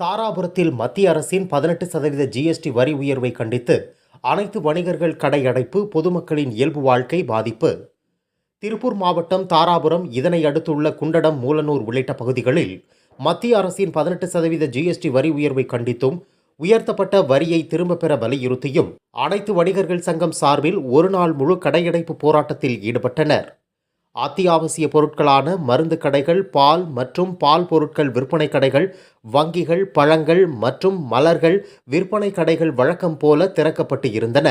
தாராபுரத்தில் மத்திய அரசின் பதினெட்டு சதவீத ஜிஎஸ்டி வரி உயர்வை கண்டித்து அனைத்து வணிகர்கள் கடையடைப்பு பொதுமக்களின் இயல்பு வாழ்க்கை பாதிப்பு. திருப்பூர் மாவட்டம் தாராபுரம் இதனை அடுத்துள்ள குண்டடம் மூலனூர் உள்ளிட்ட பகுதிகளில் மத்திய அரசின் பதினெட்டு சதவீத ஜிஎஸ்டி வரி உயர்வை கண்டித்தும் உயர்த்தப்பட்ட வரியை திரும்பப் பெற வலியுறுத்தியும் அனைத்து வணிகர்கள் சங்கம் சார்பில் ஒரு நாள் முழு கடையடைப்பு போராட்டத்தில் ஈடுபட்டனர். அத்தியாவசிய பொருட்களான மருந்து கடைகள் பால் மற்றும் பால் பொருட்கள் விற்பனை கடைகள் வங்கிகள் பழங்கள் மற்றும் மலர்கள் விற்பனை கடைகள் வழக்கம் போல திறக்கப்பட்டு இருந்தன.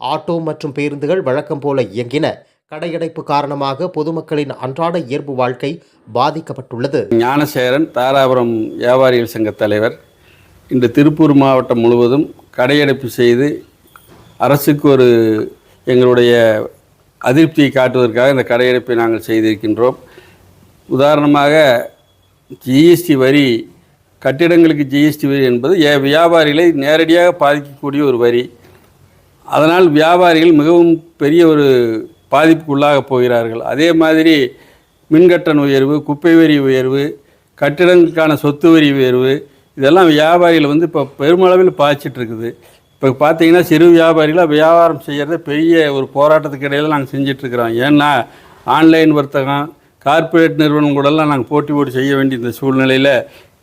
ஆட்டோ மற்றும் பேருந்துகள் வழக்கம் போல இயங்கின. கடையடைப்பு காரணமாக பொதுமக்களின் அன்றாட இயல்பு வாழ்க்கை பாதிக்கப்பட்டுள்ளது. ஞானசேகரன் தாராபுரம் வியாபாரிகள் சங்க தலைவர். இன்று திருப்பூர் மாவட்டம் முழுவதும் கடையடைப்பு செய்து அரசுக்கு ஒரு எங்களுடைய அதிருப்தியை காட்டுவதற்காக இந்த கடையடைப்பை நாங்கள் செய்திருக்கின்றோம். உதாரணமாக ஜிஎஸ்டி வரி கட்டிடங்களுக்கு ஜிஎஸ்டி வரி என்பது ஏ வியாபாரிகளை நேரடியாக பாதிக்கக்கூடிய ஒரு வரி. அதனால் வியாபாரிகள் மிகவும் பெரிய ஒரு பாதிப்புக்குள்ளாக போகிறார்கள். அதே மாதிரி மின்கட்டண உயர்வு குப்பை வரி உயர்வு கட்டிடங்களுக்கான சொத்து வரி உயர்வு இதெல்லாம் வியாபாரிகளை வந்து இப்போ பெருமளவில் பாய்ச்சிட்ருக்குது இப்போ பார்த்தீங்கன்னா சிறு வியாபாரிகளாக வியாபாரம் செய்கிறத பெரிய ஒரு போராட்டத்துக்கு இடையில் நாங்கள் செஞ்சிட்ருக்குறோம். ஏன்னா ஆன்லைன் வர்த்தகம் கார்ப்பரேட் நிறுவனம் கூடலாம் நாங்கள் போட்டி போட்டு செய்ய வேண்டிய இந்த சூழ்நிலையில்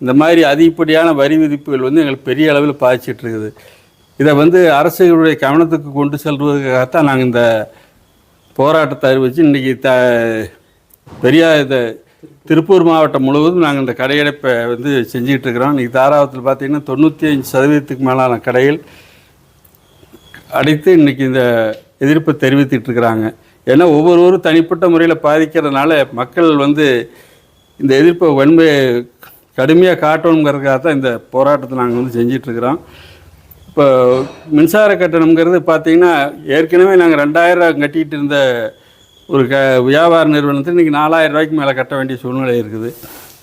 இந்த மாதிரி அதிகப்படியான வரி விதிப்புகள் வந்து எங்களுக்கு பெரிய அளவில் பாய்ச்சிட்டு இருக்குது இதை வந்து அரசுகளுடைய கவனத்துக்கு கொண்டு செல்வதற்காகத்தான் நாங்கள் இந்த போராட்டத்தை அறிவித்து இன்றைக்கி த பெரிய இந்த திருப்பூர் மாவட்டம் முழுவதும் நாங்கள் இந்த கடையடைப்பை வந்து செஞ்சுக்கிட்டு இருக்கிறோம் இன்றைக்கி தாராபுரத்தில் பார்த்தீங்கன்னா தொண்ணூற்றி அஞ்சு சதவீதத்துக்கு மேலான கடைகள் அடைத்து இன்றைக்கி இந்த எதிர்ப்பு தெரிவித்துட்டு இருக்கிறாங்க. ஏன்னா ஒவ்வொருவரும் தனிப்பட்ட முறையில் பாதிக்கிறதுனால மக்கள் வந்து இந்த எதிர்ப்பை வன்மை கடுமையாக காட்டணுங்கிறதுக்காக தான் இந்த போராட்டத்தை நாங்கள் வந்து செஞ்சிட்ருக்கிறோம் இப்போ மின்சார கட்டணம்ங்கிறது பார்த்தீங்கன்னா ஏற்கனவே நாங்கள் ரெண்டாயிரம் கட்டிகிட்டு இருந்த ஒரு க வியாபார நிறுவனத்தில் இன்றைக்கி நாலாயிரம் ரூபாய்க்கு மேலே கட்ட வேண்டிய சூழ்நிலை இருக்குது.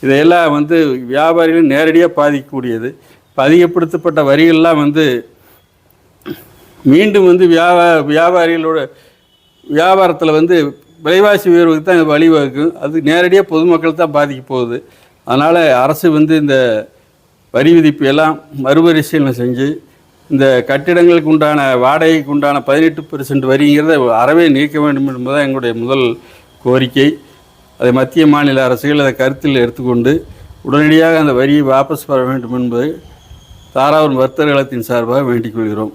இதையெல்லாம் வந்து வியாபாரிகள் நேரடியாக பாதிக்கக்கூடியது. இப்போ அதிகப்படுத்தப்பட்ட வரிகள்லாம் வந்து மீண்டும் வந்து வியாபா வியாபாரிகளோட வியாபாரத்தில் வந்து விலைவாசி உயர்வுக்கு தான் இது வழிவகுக்கும். அது நேரடியாக பொதுமக்கள் தான் பாதிக்க போகுது. அதனால் அரசு வந்து இந்த வரி விதிப்பு எல்லாம் மறுபரிசீலனை செஞ்சு இந்த கட்டிடங்களுக்கு உண்டான வாடகைக்கு உண்டான பதினெட்டு பெர்சன்ட் வரிங்கிறத அறவே நீக்க வேண்டும் என்பதுதான் எங்களுடைய முதல் கோரிக்கை. அதை மத்திய மாநில அரசுகள் அதை கருத்தில் எடுத்துக்கொண்டு உடனடியாக அந்த வரியை வாபஸ் பெற வேண்டும் என்பது தாராவூர் வர்த்தக கழகத்தின் சார்பாக வேண்டிக் கொள்கிறோம்.